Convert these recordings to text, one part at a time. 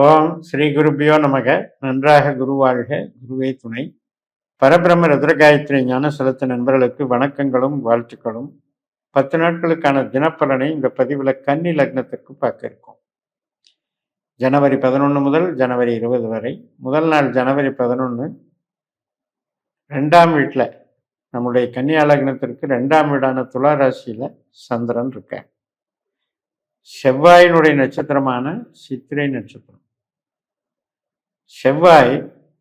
ஓம் ஸ்ரீ குருபியோ நமக. நன்றாக குருவாழ்க குருவே துணை. பரபிரம ருத்ரகாயத்ரி ஞான செலுத்த நண்பர்களுக்கு வணக்கங்களும் வாழ்த்துக்களும். பத்து நாட்களுக்கான தினப்பலனை இந்த பதிவில் கன்னி லக்னத்திற்கு பார்க்க இருக்கோம். ஜனவரி பதினொன்று முதல் ஜனவரி இருபது வரை. முதல் நாள் ஜனவரி பதினொன்று ரெண்டாம் வீட்டில் நம்முடைய கன்னியா லக்னத்திற்கு ரெண்டாம் வீடான துலா ராசியில் சந்திரன் இருக்க செவ்வாயினுடைய நட்சத்திரமான சித்திரை நட்சத்திரம். செவ்வாய்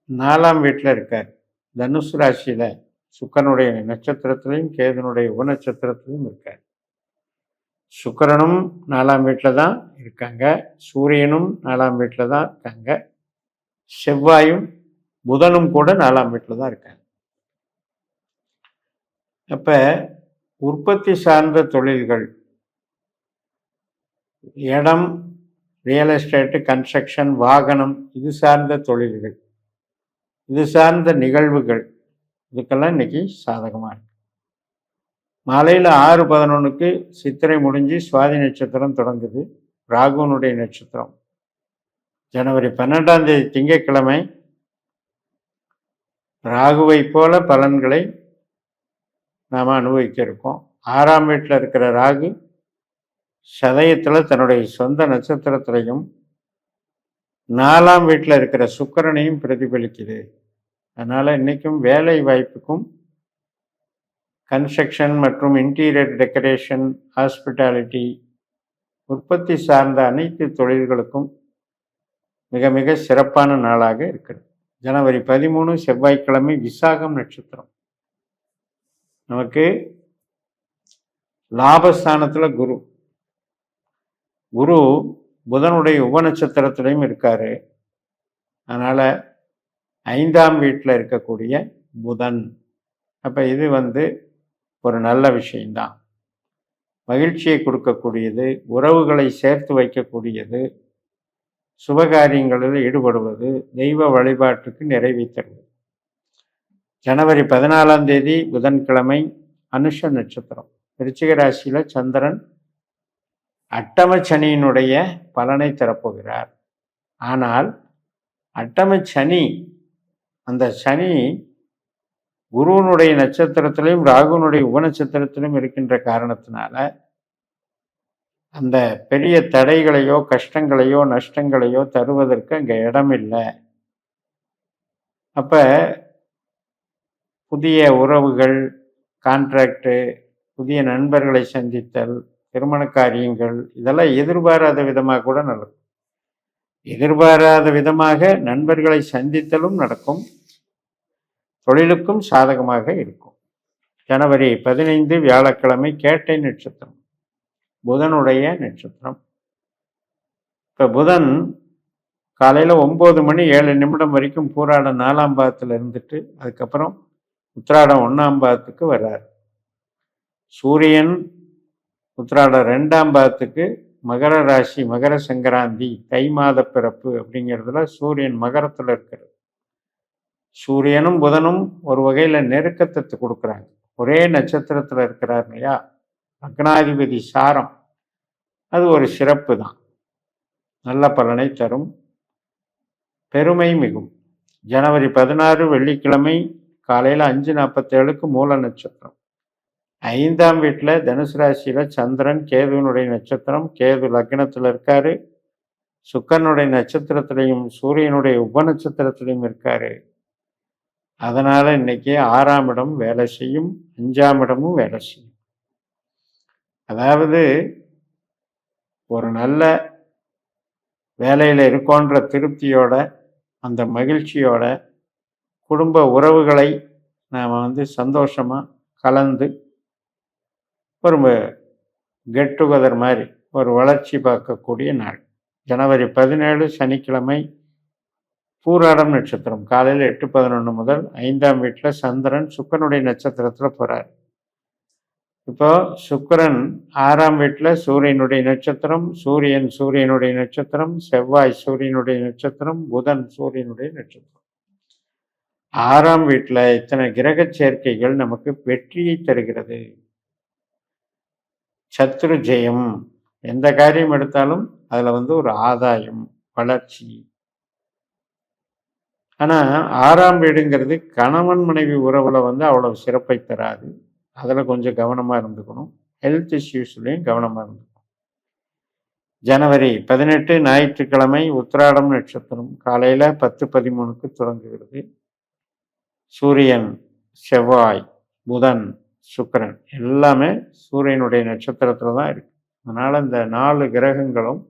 நாலாம் வீட்டில் இருக்கார். தனுசு ராசியில் சுக்கரனுடைய நட்சத்திரத்திலையும் கேதனுடைய உபநட்சத்திரத்திலையும் இருக்கார். சுக்கரனும் நாலாம் வீட்டில் தான் இருக்காங்க. சூரியனும் நாலாம் வீட்டில் தான் இருக்காங்க. செவ்வாயும் புதனும் கூட நாலாம் வீட்டில் தான் இருக்காங்க. அப்போ உற்பத்தி சார்ந்த தொழில்கள் இடம் ரியல் எஸ்டேட்டு கன்ஸ்ட்ரக்ஷன் வாகனம் இது சார்ந்த தொழில்கள். இது சார்ந்த நிகழ்வுகள். இதுக்கெல்லாம் இன்னைக்கு சாதகமாக இருக்கு. மாலையில் ஆறு பதினொன்றுக்கு சித்திரை முடிஞ்சு சுவாதி நட்சத்திரம் தொடங்குது. ராகுனுடைய நட்சத்திரம். ஜனவரி பன்னெண்டாம் தேதி திங்கட்கிழமை ராகுவை போல பலன்களை நாம் அனுபவிக்க இருக்கோம். ஆறாம் வீட்டில் இருக்கிற ராகு சதயத்தில் தன்னுடைய சொந்த நட்சத்திரத்திலையும் நாலாம் வீட்டில் இருக்கிற சுக்கரனையும் பிரதிபலிக்குது. அதனால் இன்றைக்கும் வேலை வாய்ப்புக்கும் கன்ஸ்ட்ரக்ஷன் மற்றும் இன்டீரியர் டெக்கரேஷன் ஹாஸ்பிட்டாலிட்டி உற்பத்தி சார்ந்த அனைத்து தொழில்களுக்கும் மிக மிக சிறப்பான நாளாக இருக்கிறது. ஜனவரி பதிமூணு செவ்வாய்க்கிழமை விசாகம் நட்சத்திரம். நமக்கு லாபஸ்தானத்தில் குரு. குரு புதனுடைய உபநட்சத்திரத்திலையும் இருக்காரு. அதனால் ஐந்தாம் வீட்டில் இருக்கக்கூடிய புதன். அப்போ இது வந்து ஒரு நல்ல விஷயம்தான். மகிழ்ச்சியை கொடுக்கக்கூடியது உறவுகளை சேர்த்து வைக்கக்கூடியது சுபகாரியங்களில் ஈடுபடுவது தெய்வ வழிபாட்டுக்கு நிறைவேற்றுறது ஜனவரி பதினாலாம் தேதி புதன்கிழமை அனுஷ நட்சத்திரம். விருச்சிக ராசியில் சந்திரன் அட்டமச்சனியினுடைய பலனை தரப்போகிறார். ஆனால் அட்டமச்சனி சனி அந்த சனி குருவனுடைய நட்சத்திரத்திலையும் ராகுனுடைய உபநட்சத்திரத்திலும் இருக்கின்ற காரணத்தினால அந்த பெரிய தடைகளையோ கஷ்டங்களையோ நஷ்டங்களையோ தருவதற்கு அங்கே இடம் இல்லை அப்போ புதிய உறவுகள் கான்ட்ராக்டு புதிய நண்பர்களை சந்தித்தல் திருமண காரியங்கள் இதெல்லாம் எதிர்பாராத விதமாக கூட நடக்கும். எதிர்பாராத விதமாக நண்பர்களை சந்தித்தலும் நடக்கும். தொழிலுக்கும் சாதகமாக இருக்கும். ஜனவரி பதினைந்து வியாழக்கிழமை கேட்டை நட்சத்திரம் புதனுடைய நட்சத்திரம். இப்போ புதன் காலையில் ஒம்பது மணி ஏழு நிமிடம் வரைக்கும் பூராடம் நாலாம் பாகத்தில் இருந்துட்டு அதுக்கப்புறம் உத்திராடம் ஒன்றாம் பாகத்துக்கு வர்றார். சூரியன் உத்திராட ரெண்டாம் பாதத்துக்கு மகர ராசி மகர சங்கராந்தி தை மாத பிறப்பு அப்படிங்கிறதுல சூரியன் மகரத்தில் இருக்கிறது சூரியனும் புதனும் ஒரு வகையில் நெருக்கத்தை கொடுக்குறாங்க. ஒரே நட்சத்திரத்தில் இருக்கிறார் இல்லையா? லக்னாதிபதி சாரம். அது ஒரு சிறப்பு தான். நல்ல பலனை தரும். பெருமை மிகும். ஜனவரி பதினாறு வெள்ளிக்கிழமை காலையில் அஞ்சு நாற்பத்தேழுக்கு மூல நட்சத்திரம். ஐந்தாம் வீட்டில் தனுசு ராசியில் சந்திரன் கேதுவனுடைய நட்சத்திரம் கேது லக்னத்தில் இருக்காரு. சுக்கரனுடைய நட்சத்திரத்திலையும் சூரியனுடைய உப நட்சத்திரத்திலையும் இருக்காரு. அதனால் இன்னைக்கு ஆறாம் இடம் வேலை செய்யும் அஞ்சாம் இடமும் வேலை செய்யும். அதாவது ஒரு நல்ல வேலையில் இருக்கோன்ற திருப்தியோட அந்த மகிழ்ச்சியோட குடும்ப உறவுகளை நாம் வந்து சந்தோஷமாக கலந்து ஒரு கெட் டுகெதர் மாதிரி ஒரு வளர்ச்சி பார்க்கக்கூடிய நாள். ஜனவரி பதினேழு சனிக்கிழமை பூராடம் நட்சத்திரம். காலையில் எட்டு பதினொன்று முதல் ஐந்தாம் வீட்டில் சந்திரன் சுக்கரனுடைய நட்சத்திரத்தில் போகிறார் இப்போ சுக்கரன் ஆறாம் வீட்டில் சூரியனுடைய நட்சத்திரம் சூரியன் சூரியனுடைய நட்சத்திரம் செவ்வாய் சூரியனுடைய நட்சத்திரம் புதன் சூரியனுடைய நட்சத்திரம். ஆறாம் வீட்டில் இத்தனை கிரக சேர்க்கைகள் நமக்கு வெற்றியை தருகிறது. சத்ரு ஜெயம் எந்த காரியம் எடுத்தாலும் அதில் வந்து ஒரு ஆதாயம் வளர்ச்சி. ஆனால் ஆறாம் வீடுங்கிறது கணவன் மனைவி உறவில் வந்து அவ்வளோ சிறப்பை தராது. அதில் கொஞ்சம் கவனமாக இருந்துக்கணும். ஹெல்த் இஷ்யூஸ்லயும் கவனமாக இருந்துக்கணும். ஜனவரி பதினெட்டு ஞாயிற்றுக்கிழமை உத்திராடம் நட்சத்திரம். காலையில் பத்து பதிமூணுக்கு தொடங்குகிறது சூரியன் செவ்வாய் புதன். சுக்கிரன். எல்லாமே சூரியனுடைய நட்சத்திரத்தில் தான் இருக்கு. அதனால் இந்த நாலு கிரகங்களும்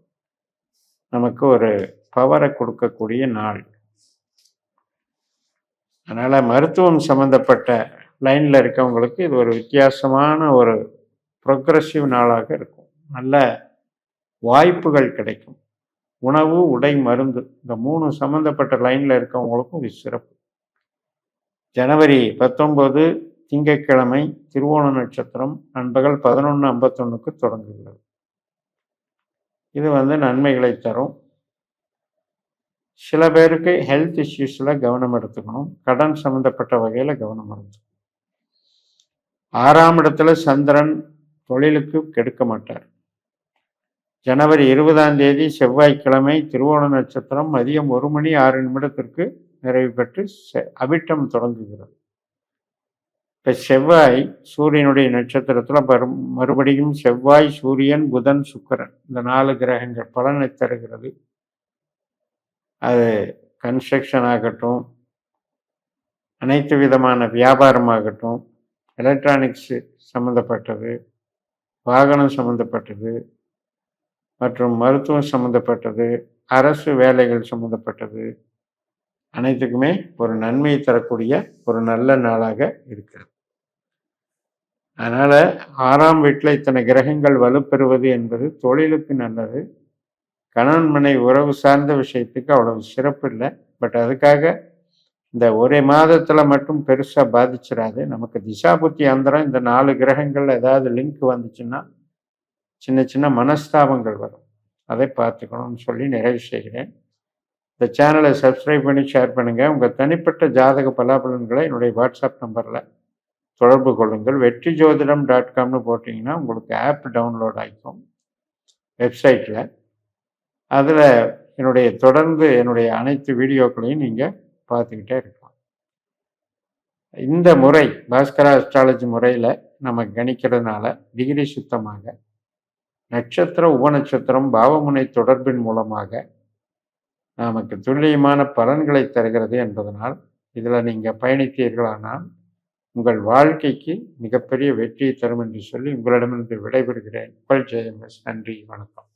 நமக்கு ஒரு பவரை கொடுக்கக்கூடிய நாள். அதனால் மருத்துவம் சம்மந்தப்பட்ட லைனில் இருக்கவங்களுக்கு இது ஒரு வித்தியாசமான ஒரு ப்ரொக்ரஸிவ் நாளாக இருக்கும். நல்ல வாய்ப்புகள் கிடைக்கும். உணவு உடை மருந்து இந்த மூணு சம்மந்தப்பட்ட லைனில் இருக்கவங்களுக்கும் இது சிறப்பு. ஜனவரி பத்தொம்போது திங்கட்கிழமை திருவோண நட்சத்திரம் நண்பகல் பதினொன்று ஐம்பத்தொன்னுக்கு தொடங்குகிறது. இது வந்து நன்மைகளை தரும். சில பேருக்கு ஹெல்த் இஷ்யூஸில் கவனம் எடுத்துக்கணும். கடன் சம்மந்தப்பட்ட வகையில் கவனம் எடுத்துக்கணும். ஆறாம் இடத்துல சந்திரன் தொழிலுக்கு கெடுக்க மாட்டார். ஜனவரி இருபதாம் தேதி செவ்வாய்க்கிழமை திருவோண நட்சத்திரம் மதியம் ஒரு மணி ஆறு நிமிடத்திற்கு நிறைவு பெற்று செ- அவிட்டம் தொடங்குகிறது. இப்போ செவ்வாய் சூரியனுடைய நட்சத்திரத்தில் மறு மறுபடியும் செவ்வாய் சூரியன் புதன் சுக்கிரன். இந்த நாலு கிரகங்கள் பலனை தருகிறது. அது கன்ஸ்ட்ரக்ஷன் ஆகட்டும் அனைத்து விதமான வியாபாரமாகட்டும் எலக்ட்ரானிக்ஸ் சம்மந்தப்பட்டது வாகனம் சம்மந்தப்பட்டது மற்றும் மருத்துவம் சம்மந்தப்பட்டது அரசு வேலைகள் சம்மந்தப்பட்டது அனைத்துக்குமே ஒரு நன்மையை தரக்கூடிய ஒரு நல்ல நாளாக இருக்கிறது. அதனால் ஆறாம் வீட்டில் இத்தனை கிரகங்கள் வலுப்பெறுவது என்பது தொழிலுக்கு நல்லது. கணவன் மனை உறவு சார்ந்த விஷயத்துக்கு அவ்வளவு சிறப்பு இல்லை. பட் அதுக்காக இந்த ஒரே மாதத்தில் மட்டும் பெருசாக பாதிச்சிடாது நமக்கு திசாபுத்தி அந்தரம் இந்த நாலு கிரகங்கள் ஏதாவது லிங்க் வந்துச்சுன்னா சின்ன சின்ன மனஸ்தாபங்கள் வரும். அதை பார்த்துக்கணும்னு சொல்லி நிறைவு செய்கிறேன். இந்த சேனலை சப்ஸ்கிரைப் பண்ணி ஷேர் பண்ணுங்கள் உங்கள் தனிப்பட்ட ஜாதக பலாபலன்களை என்னுடைய வாட்ஸ்அப் நம்பரில் தொடர்பு கொள்ளுங்கள். வெற்றி ஜோதிடம் டாட் காம்னு போட்டிங்கன்னா உங்களுக்கு ஆப் டவுன்லோட் ஆகிக்கும் வெப்சைட்டில் அதில் என்னுடைய தொடர்ந்து என்னுடைய அனைத்து வீடியோக்களையும் நீங்கள் பார்த்துக்கிட்டே இருக்கலாம். இந்த முறை பாஸ்கரா அஸ்ட்ராலஜி முறையில் நம்ம கணிக்கிறதுனால டிகிரி சுத்தமாக நட்சத்திர உபநட்சத்திரம் பாவமுனை தொடர்பின் மூலமாக நமக்கு துல்லியமான பலன்களை தருகிறது என்பதனால் இதில் நீங்கள் பயணித்தீர்களானால் உங்கள் வாழ்க்கைக்கு மிகப்பெரிய வெற்றியை தரும் என்று சொல்லி உங்களிடமிருந்து விடைபெறுகிறேன். உங்கள் ஜெயமஸ் நன்றி வணக்கம்.